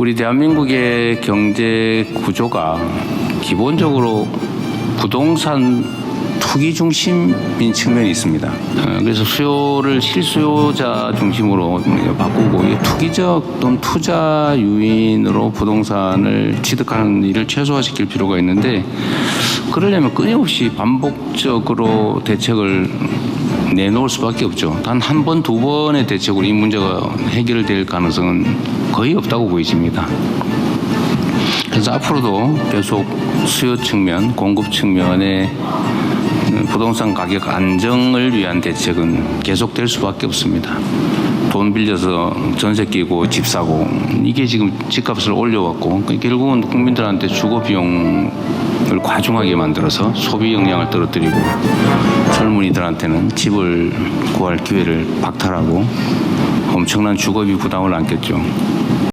우리 대한민국의 경제 구조가 기본적으로 부동산 투기 중심인 측면이 있습니다. 어, 그래서 수요를 실수요자 중심으로 바꾸고 이 투기적 또는 투자 유인으로 부동산을 취득하는 일을 최소화시킬 필요가 있는데 그러려면 끊임없이 반복적으로 대책을 내놓을 수밖에 없죠. 단 한 번, 두 번의 대책으로 이 문제가 해결될 가능성은 거의 없다고 보여집니다. 그래서 앞으로도 계속 수요 측면, 공급 측면에 부동산 가격 안정을 위한 대책은 계속될 수밖에 없습니다. 돈 빌려서 전세 끼고 집 사고 이게 지금 집값을 올려왔고 결국은 국민들한테 주거 비용을 과중하게 만들어서 소비 역량을 떨어뜨리고 젊은이들한테는 집을 구할 기회를 박탈하고 엄청난 주거비 부담을 안겠죠.